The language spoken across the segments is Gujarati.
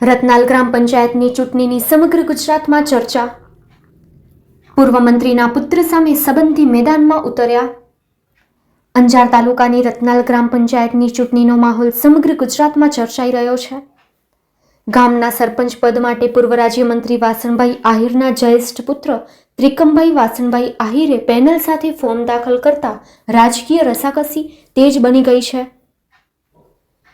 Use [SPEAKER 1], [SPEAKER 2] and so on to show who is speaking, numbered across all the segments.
[SPEAKER 1] રતનાલ ગ્રામ પંચાયતની ચૂંટણીની સમગ્ર ગુજરાતમાં ચર્ચા. પૂર્વ મંત્રીના પુત્ર સામે સંબંધી મેદાનમાં ઉતર્યા. અંજાર તાલુકાની રતનાલ ગ્રામ પંચાયતની ચૂંટણીનો માહોલ સમગ્ર ગુજરાતમાં ચર્ચાઈ રહ્યો છે. ગામના સરપંચ પદ માટે પૂર્વ રાજ્યમંત્રી વાસણભાઈ આહિરના જ્યેષ્ઠ પુત્ર ત્રિકમભાઈ વાસણભાઈ આહિરે પેનલ સાથે ફોર્મ દાખલ કરતા રાજકીય રસાકસી તેજ બની ગઈ છે.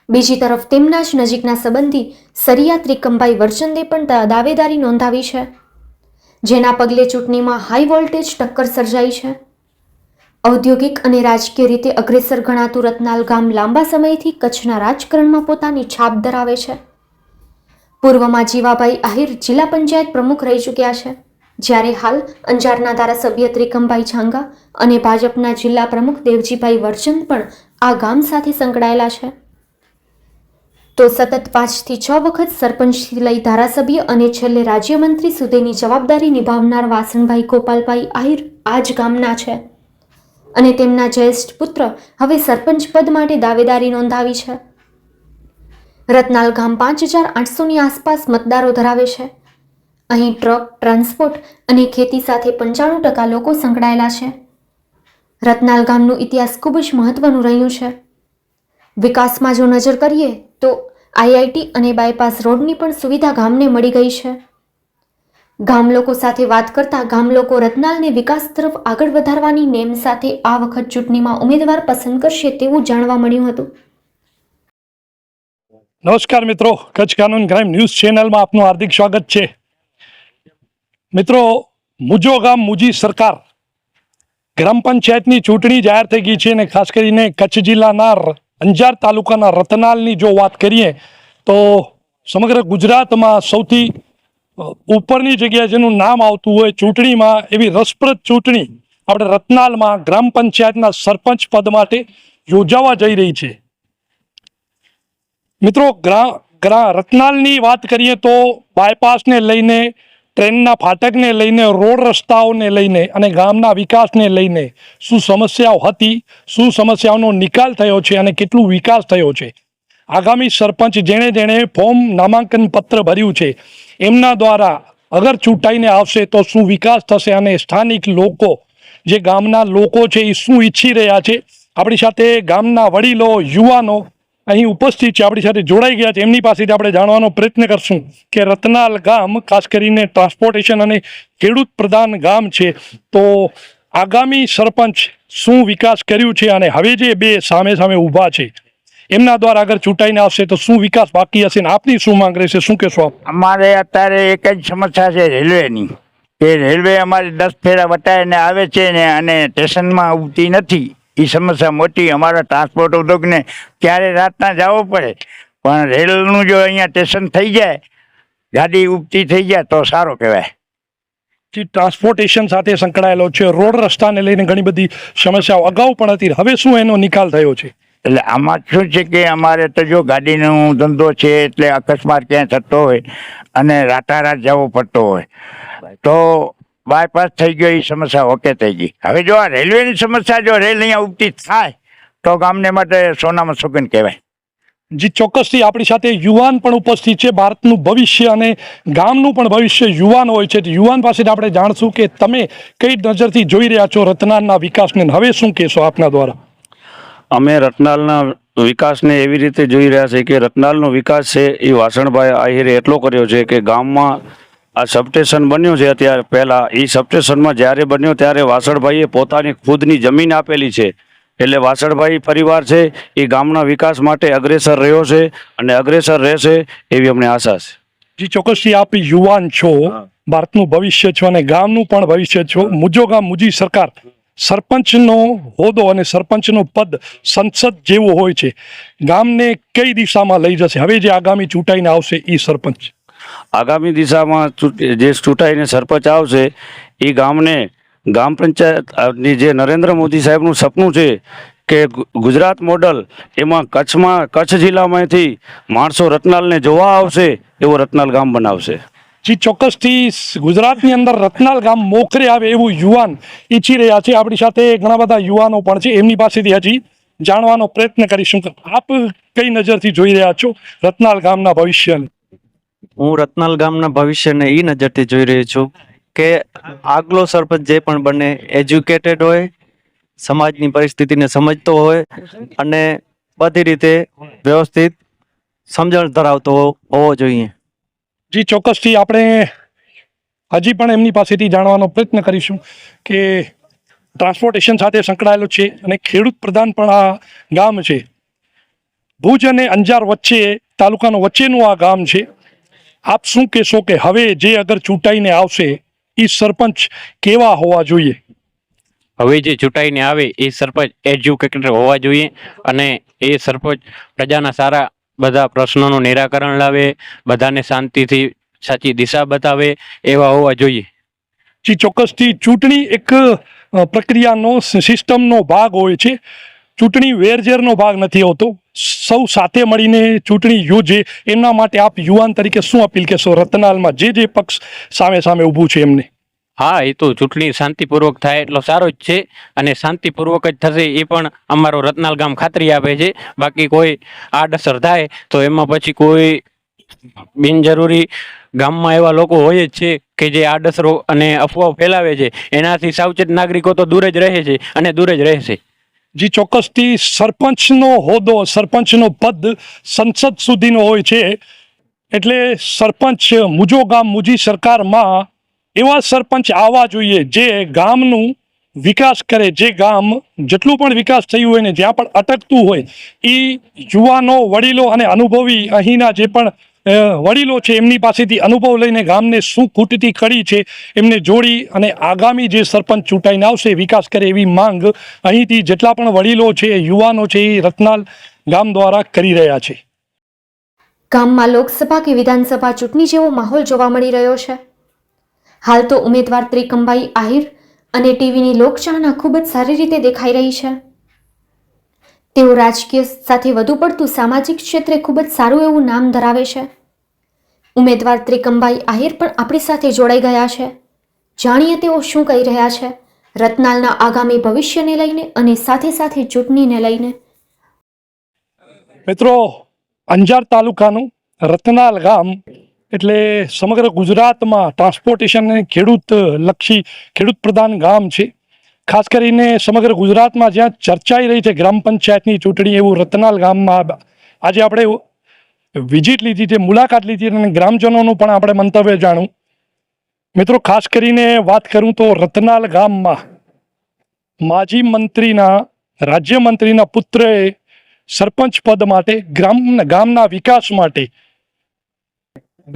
[SPEAKER 1] બીજી તરફ તેમના જ નજીકના સંબંધી સરિયા ત્રિકમભાઈ વરચંદે પણ દાવેદારી નોંધાવી છે, જેના પગલે ચૂંટણીમાં હાઈ વોલ્ટેજ ટક્કર સર્જાઈ છે. ઔદ્યોગિક અને રાજકીય રીતે અગ્રેસર ગણાતું રતનાલ ગામ લાંબા સમયથી કચ્છના રાજકારણમાં પોતાની છાપ ધરાવે છે. પૂર્વમાં જીવાભાઈ આહિર જિલ્લા પંચાયત પ્રમુખ રહી ચૂક્યા છે, જ્યારે હાલ અંજારના ધારાસભ્ય ત્રિકમભાઈ છાંગા અને ભાજપના જિલ્લા પ્રમુખ દેવજીભાઈ વરચંદ પણ આ ગામ સાથે સંકળાયેલા છે. તો સતત પાંચથી છ વખત સરપંચથી લઈ ધારાસભ્ય અને છેલ્લે રાજ્યમંત્રી સુધીની જવાબદારી નિભાવનાર વાસણભાઈ ગોપાલભાઈ આહિર આ જ ગામના છે. અને તેમના જ્યેષ્ઠ પુત્ર હવે સરપંચ પદ માટે દાવેદારી નોંધાવી છે. રતનાલ ગામ પાંચ હજાર આઠસોની આસપાસ મતદારો ધરાવે છે. અહીં ટ્રક, ટ્રાન્સપોર્ટ અને ખેતી સાથે પંચાણું ટકા લોકો સંકળાયેલા છે. રતનાલ ગામનો ઇતિહાસ ખૂબ જ મહત્વનું રહ્યું છે. વિકાસમાં જો નજર કરીએ તો આઈઆઈટી અને બાયપાસ રોડની પણ સુવિધા ગામને મળી ગઈ છે. ગામ લોકો સાથે વાત કરતા ગામ લોકો રતનાલને વિકાસ તરફ આગળ વધારવાની નેમ સાથે આ વખત ચૂંટણીમાં ઉમેદવાર પસંદ કરશે તેવું જાણવા મળ્યું હતું.
[SPEAKER 2] નમસ્કાર મિત્રો, કચ્છ કાનૂન ક્રાઇમ ન્યૂઝ ચેનલમાં આપનું હાર્દિક સ્વાગત છે. મિત્રો, મુજો ગામ મુજી સરકાર ગ્રામ પંચાયતની ચૂંટણી જાહેર થઈ ગઈ છે અને ખાસ કરીને કચ્છ જિલ્લાના અંજાર તાલુકાના રતનાલની જો વાત કરીએ, તો સમગ્ર ગુજરાતમાં સૌથી ઉપરની જગ્યાએ જેનું નામ આવતું હોય ચૂંટણીમાં એવી રસપ્રદ ચૂંટણી આપણે રતનાલમાં ગ્રામ પંચાયતના સરપંચ પદ માટે યોજાવા જઈ રહી છે. મિત્રો, ગ્રા ગ્રા, રતનાલની વાત કરીએ તો બાયપાસને લઈને ટ્રેનના ફાટકને લઈને, રોડ રસ્તાઓને લઈને અને ગામના વિકાસને લઈને શું સમસ્યાઓ હતી, શું સમસ્યાઓનો નિકાલ થયો છે અને કેટલું વિકાસ થયો છે? આગામી સરપંચ જેણે જેણે ફોર્મ નામાંકન પત્ર ભર્યું છે, એમના દ્વારા અગર ચૂંટાઈને આવશે તો શું વિકાસ થશે અને સ્થાનિક લોકો, જે ગામના લોકો છે એ શું ઈચ્છી રહ્યા છે? આપણી સાથે ગામના વડીલો, યુવાનો અહીં ઉપસ્થિત છે, આપણી સાથે જોડાઈ ગયા છે. એમની પાસેથી આપણે જાણવાનો પ્રયત્ન કરશું કે રતનાલ ગામ, ખાસ કરીને ટ્રાન્સપોર્ટેશન અને ખેડૂત પ્રધાન ગામ છે, તો આગામી સરપંચ શું વિકાસ કર્યું છે અને હવે જે બે સામે સામે ઊભા છે, એમના દ્વારા અગર ચૂંટાઈને આવશે, તો શું વિકાસ બાકી હશે ને આપની શું માંગ રહેશે? શું કહેશો આપ?
[SPEAKER 3] અમારે અત્યારે એક જ સમસ્યા છે રેલવેની, કે રેલવે અમારે દસ ફેરા વટાઈને આવે છે ને અને સ્ટેશનમાં ઉભતી નથી. એ સમસ્યા મોટી અમારા ટ્રાન્સપોર્ટ ઉદ્યોગને ક્યારે રાતના જવું પડે? પણ રેલનું જો અહીંયા સ્ટેશન થઈ જાય ગાડી ઉપતી થઈ જાય તો સારું કહેવાય.
[SPEAKER 2] જે ટ્રાન્સપોર્ટેશન સાથે સંકળાયેલો છે. રોડ રસ્તાને લઈને ઘણી બધી સમસ્યાઓ અગાઉ પણ હતી. હવે શું એનો નિકાલ થયો છે?
[SPEAKER 3] એટલે આમાં શું છે કે અમારે તો જો ગાડીનો ધંધો છે એટલે અકસ્માત ક્યાંય થતો હોય અને રાતારાત જવો પડતો હોય. તો બાયપાસ થઈ ગયો એ સમસ્યા ઓકે થઈ ગઈ. હવે જો આ રેલવેની સમસ્યા જો રેલ અહીંયા ઉપતી થાય તો ગામને માટે સોનામાં સુગંધ કહેવાય.
[SPEAKER 2] જે ચોક્કસથી આપણી સાથે યુવાન પણ ઉપસ્થિત છે ભારતનું ભવિષ્ય અને ગામનું પણ ભવિષ્ય યુવાન હોય છે. તો યુવાન પાસેથી આપણે જાણશું કે તમે કઈ નજરથી જોઈ રહ્યા છો રતનાલના વિકાસને હવે શું કહેશો આપના દ્વારા?
[SPEAKER 4] અમે રતનાલના વિકાસને એવી રીતે જોઈ રહ્યા છીએ કે રતનાલનો વિકાસ છે એ વાસણભાઈ આહિરે એટલો કર્યો છે કે ગામમાં આ સબસ્ટેશન બન્યું છે અત્યારે પહેલાં. એ સબસ્ટેશનમાં જ્યારે બન્યો ત્યારે વાસણભાઈએ પોતાની ખુદની જમીન આપેલી છે. એટલે વાસણભાઈ પરિવાર છે એ ગામના વિકાસ માટે અગ્રેસર રહ્યો છે અને અગ્રેસર રહેશે એવી અમને આશા છે.
[SPEAKER 2] જે ચોક્કસથી આપ યુવાન છો ભારતનું ભવિષ્ય છો અને ગામનું પણ ભવિષ્ય છો. મુજો ગામ મુજી સરકાર. સરપંચનો હોદ્દો અને સરપંચનો પદ સંસદ જેવું હોય છે. ગામને કઈ દિશામાં લઈ જશે? હવે જે આગામી ચૂંટાઈને આવશે એ સરપંચ.
[SPEAKER 4] આગામી દિશામાં જે ચૂંટાઈને સરપંચ આવશે, એ ગામને ગ્રામ પંચાયતની જે નરેન્દ્ર મોદી સાહેબનું સપનું છે કે ગુજરાત મોડલ એમાં કચ્છમાં, કચ્છ જિલ્લામાંથી માણસો રત્નાલને જોવા આવશે, એવો રત્નાલ ગામ બનાવશે.
[SPEAKER 2] જે, ચોક્કસથી ગુજરાતની અંદર રત્નાલ ગામ મોખરે આવે એવું યુવાન ઈચ્છી રહ્યા છે. આપણી સાથે ઘણા બધા યુવાનો પણ છે. એમની પાસેથી હજી જાણવાનો પ્રયત્ન કરીશું. આપ કઈ નજરથી જોઈ રહ્યા છો રત્નાલ ગામના ભવિષ્યને?
[SPEAKER 5] હું રત્નાલ ગામના ભવિષ્યને એ નજરથી જોઈ રહ્યો છું કે આગલો સરપંચ જે પણ બને એજ્યુકેટેડ હોય, સમાજની પરિસ્થિતિને સમજતો હોય અને બધી રીતે વ્યવસ્થિત સમજણ ધરાવતો હોવો જોઈએ.
[SPEAKER 2] જી, ચોક્કસથી આપણે હજી પણ એમની પાસેથી જાણવાનો પ્રયત્ન કરીશું કે ટ્રાન્સપોર્ટેશન સાથે સંકળાયેલો છે અને ખેડૂત પ્રધાન પણ આ ગામ છે. ભુજ અને અંજાર વચ્ચે, તાલુકાનો વચ્ચેનું આ ગામ છે. આપ શું કહેશો કે હવે જે અગર ચૂંટાઈને આવશે એ સરપંચ કેવા હોવા જોઈએ?
[SPEAKER 6] હવે જે ચૂંટાઈને આવે એ સરપંચ એજ્યુકેટેડ હોવા જોઈએ અને એ સરપંચ પ્રજાના સારા બધા પ્રશ્નોનું નિરાકરણ લાવે બધાને શાંતિથી સાચી દિશા બતાવે એવા હોવા જોઈએ.
[SPEAKER 2] જે ચોક્કસથી ચૂંટણી એક પ્રક્રિયાનો સિસ્ટમનો ભાગ હોય છે. ચૂંટણી વેરઝેરનો ભાગ નથી હોતો. સૌ સાથે મળીને ચૂંટણી યોજે. એમના માટે આપ યુવાન તરીકે શું અપીલ કહેશો? રતનાલમાં જે જે પક્ષ સામે સામે ઊભું છે એમને.
[SPEAKER 6] હા, એ તો ચૂંટણી શાંતિપૂર્વક થાય એટલો સારો જ છે અને શાંતિપૂર્વક જ થશે એ પણ અમારો રત્નાલ ગામ ખાતરી આપે છે. બાકી કોઈ આડઅસર થાય તો એમાં પછી કોઈ બિનજરૂરી ગામમાં એવા લોકો હોય જ છે કે જે આડઅસરો અને અફવાઓ ફેલાવે છે. એનાથી સાવચેત નાગરિકો તો દૂર જ રહે છે અને દૂર જ રહેશે.
[SPEAKER 2] જે ચોક્કસથી સરપંચનો હોદ્દો, સરપંચનો પદ સંસદ સુધીનો હોય છે. એટલે સરપંચ મુજો ગામ, મુજી સરકારમાં એવા સરપંચ આવવા જોઈએ જે ગામનું વિકાસ કરે, જે ગામ જેટલું પણ વિકાસ થયું હોય ને જ્યાં પણ અટકતું હોય એ યુવાનો, વડીલો અને અનુભવી અહીંના જે પણ વડીલો છે, એમની પાસેથી અનુભવ લઈને ગામને શું ખૂટતી કડી છે, એમને જોડી અને આગામી જે સરપંચ ચૂંટાઈને આવશે, વિકાસ કરે એવી માંગ અહીંથી જેટલા પણ વડીલો છે, યુવાનો છે, એ રત્નાલ ગામ દ્વારા કરી રહ્યા છે.
[SPEAKER 1] ગામમાં લોકસભા કે વિધાનસભા ચૂંટણી જેવો માહોલ જોવા મળી રહ્યો છે. હાલ તો ઉમેદવાર ત્રિકંબાઈ આહિર અને ટીવીની લોકચાહના ખૂબ જ સારી રીતે દેખાઈ રહી છે. તેઓ રાજકીય સાથે વધુ પડતું સામાજિક ક્ષેત્રે ખૂબ જ સારું એવું નામ ધરાવે છે. ઉમેદવાર ત્રિકમભાઈ આહિર પણ આપણી સાથે જોડાઈ ગયા છે. જાણીએ તેઓ શું કહી રહ્યા છે? રત્નાલના આગામી ભવિષ્યને લઈને અને સાથે સાથે ચૂંટણીને લઈને.
[SPEAKER 2] મિત્રો, અંજાર તાલુકાનું રતનાલ ગામ એટલે સમગ્ર ગુજરાતમાં ટ્રાન્સપોર્ટેશન ખેડૂત લક્ષી ખેડૂત પ્રધાન ગામ છે. ખાસ કરીને સમગ્ર ગુજરાતમાં જ્યાં ચર્ચાઈ રહી છે ગ્રામ પંચાયતની ચૂંટણી, એવું રતનાલ ગામમાં આજે આપણે વિઝિટ લીધી છે, મુલાકાત લીધી અને ગ્રામજનોનું પણ આપણે મંતવ્ય જાણું. મિત્રો, ખાસ કરીને વાત કરું તો રતનાલ ગામમાં માજી મંત્રીના, રાજ્યમંત્રીના પુત્રએ સરપંચ પદ માટે ગ્રામ ગામના વિકાસ માટે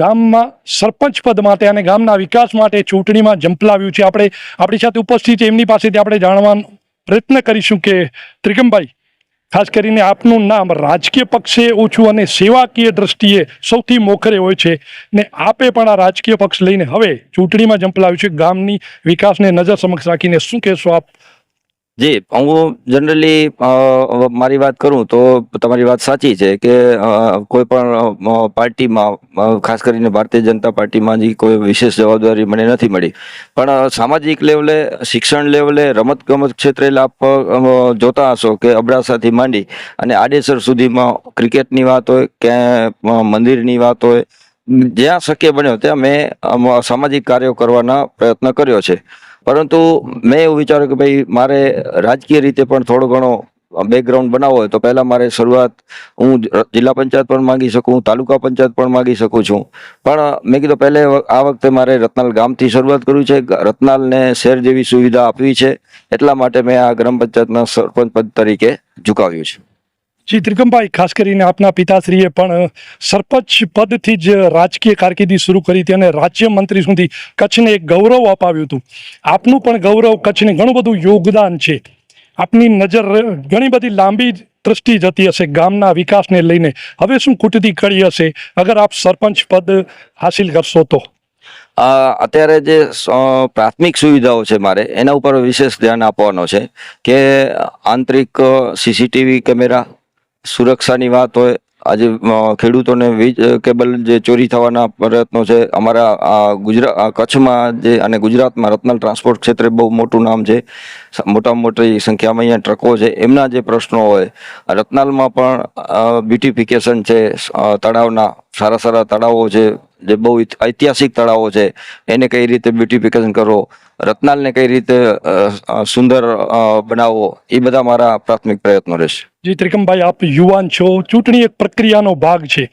[SPEAKER 2] ગામમાં સરપંચ પદ માટે અને ગામના વિકાસ માટે ચૂંટણીમાં ઝંપલાવ્યું છે. આપણે આપણી સાથે ઉપસ્થિત એમની પાસેથી આપણે જાણવાનો પ્રયત્ન કરીશું કે ત્રિકમભાઈ ખાસ કરીને આપનું નામ રાજકીય પક્ષે ઓછું અને સેવાકીય દ્રષ્ટિએ સૌથી મોખરે હોય છે ને આપે પણ આ રાજકીય પક્ષ લઈને હવે ચૂંટણીમાં ઝંપલાવ્યું છે. ગામની વિકાસને નજર સમક્ષ રાખીને શું કહેશો આપ?
[SPEAKER 7] જી, હું જનરલી મારી વાત કરું તો તમારી વાત સાચી છે કે કોઈ પણ પાર્ટીમાં ખાસ કરીને ભારતીય જનતા પાર્ટીમાં જે કોઈ વિશેષ જવાબદારી મને નથી મળી. પણ સામાજિક લેવલે, શિક્ષણ લેવલે, રમતગમત ક્ષેત્રે આપ જોતા હશો કે અબડાસાથી માંડી અને આડેસર સુધીમાં ક્રિકેટની વાત હોય કે મંદિરની વાત હોય, જ્યાં શક્ય બન્યો ત્યાં મેં સામાજિક કાર્યો કરવાના પ્રયત્ન કર્યો છે. પરંતુ મેં એવું વિચાર્યું કે ભાઈ મારે રાજકીય રીતે પણ થોડો ઘણો બેકગ્રાઉન્ડ બનાવવો હોય તો પહેલાં મારે શરૂઆત હું જિલ્લા પંચાયત પણ માંગી શકું તાલુકા પંચાયત પણ માંગી શકું છું. પણ મેં કીધું પહેલે આ વખતે મારે રત્નાલ ગામથી શરૂઆત કરવી છે. રત્નાલને શહેર જેવી સુવિધા આપવી છે. એટલા માટે મેં આ ગ્રામ પંચાયતના સરપંચ પદ તરીકે ઝુકાવ્યું છે.
[SPEAKER 2] જી ત્રિકમભાઈ ખાસ કરીને આપના પિતાશ્રીએ પણ સરપંચ પદથી જ રાજકીય કારકિર્દી શરૂ કરી હતી અને રાજ્ય મંત્રી સુધી કચ્છને એક ગૌરવ અપાવ્યું હતું. આપનું પણ ગૌરવ કચ્છને ઘણું બધું યોગદાન છે. આપની નજર ઘણી બધી લાંબી દ્રષ્ટિ જતી હશે ગામના વિકાસને લઈને. હવે શું કૂટતી કડી હશે? અગર આપ સરપંચ પદ હાસિલ કરશો તો.
[SPEAKER 7] અત્યારે જે પ્રાથમિક સુવિધાઓ છે મારે, એના ઉપર વિશેષ ધ્યાન આપવાનો છે કે આંતરિક સીસીટીવી કેમેરા સુરક્ષાની વાત હોય, આજે ખેડૂતોને વીજ કેબલ જે ચોરી થવાના પ્રયત્નો છે, અમારા આ ગુજરાત કચ્છમાં જે અને ગુજરાતમાં રત્નાલ ટ્રાન્સપોર્ટ ક્ષેત્રે બહુ મોટું નામ છે મોટામાં મોટી સંખ્યામાં અહીંયા ટ્રકો છે, એમના જે પ્રશ્નો હોય, રત્નાલમાં પણ બ્યુટિફિકેશન છે તળાવના, સારા સારા તળાવો છે જે બહુ ઐતિહાસિક તળાવો છે, એને કઈ રીતે બ્યુટિફિકેશન કરો, રત્નાલને કઈ રીતે સુંદર બનાવો, એ બધા મારા પ્રાથમિક પ્રયત્નો રહેશે.
[SPEAKER 2] જી ત્રિકમભાઈ, આપ યુવાન છો, ચૂંટણી એક પ્રક્રિયાનો ભાગ છે.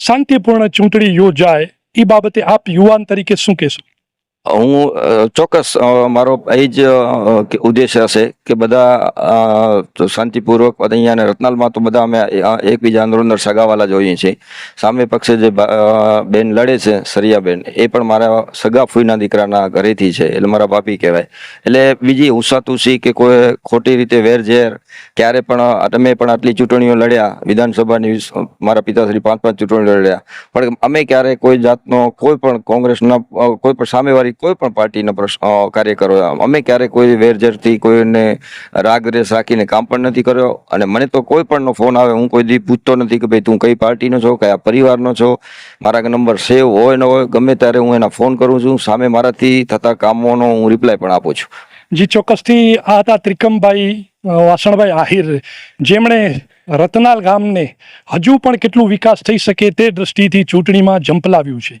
[SPEAKER 2] શાંતિપૂર્ણ ચૂંટણી યોજાય, એ બાબતે આપ યુવાન તરીકે શું કહેશો?
[SPEAKER 7] હું ચોક્કસ મારો એ જ ઉદ્દેશ્ય હશે કે બધા શાંતિપૂર્વક અહીંયા રત્નાલમાં તો બધા અમે એકબીજા અંદર અંદર સગાવાલા જોઈએ છીએ. સામે પક્ષે જે બેન લડે છે, સરિયાબેન, એ પણ મારા સગા ફૂઈના દીકરાના ઘરેથી છે, એટલે મારા બાપી કહેવાય. એટલે બીજી હુસાતુસી કે કોઈ ખોટી રીતે વેરઝેર, ક્યારે પણ અમે પણ આટલી ચૂંટણીઓ લડ્યા વિધાનસભાની મારા પિતાશ્રી પાંચ પાંચ ચૂંટણીઓ લડ્યા. પણ અમે ક્યારે કોઈ જાતનો કોઈ પણ કોંગ્રેસના કોઈ પણ સામેવાળી કોઈ પણ પાર્ટીના પ્રશ્ન કાર્યકરો, અમે ક્યારે કોઈ વેરઝેરથી કોઈને રાગ રેસ રાખીને કામ પણ નથી કર્યો અને મને તો કોઈ પણનો ફોન આવે, હું કોઈ દી પૂછતો નથી કે ભાઈ તું કઈ પાર્ટીનો છો, કયા પરિવારનો છો, મારા નંબર સેવ હોય ન હોય, ગમે ત્યારે હું એના ફોન કરું છું, સામે મારાથી થતા કામોનો હું રિપ્લાય પણ આપું છું.
[SPEAKER 2] જી, ચોક્કસથી આ હતા ત્રિકમભાઈ વાસણભાઈ આહિર. જેમણે રતનાલ ગામને હજુ પણ કેટલું વિકાસ થઈ શકે તે દ્રષ્ટિથી ચૂંટણીમાં ઝંપલાવ્યું છે.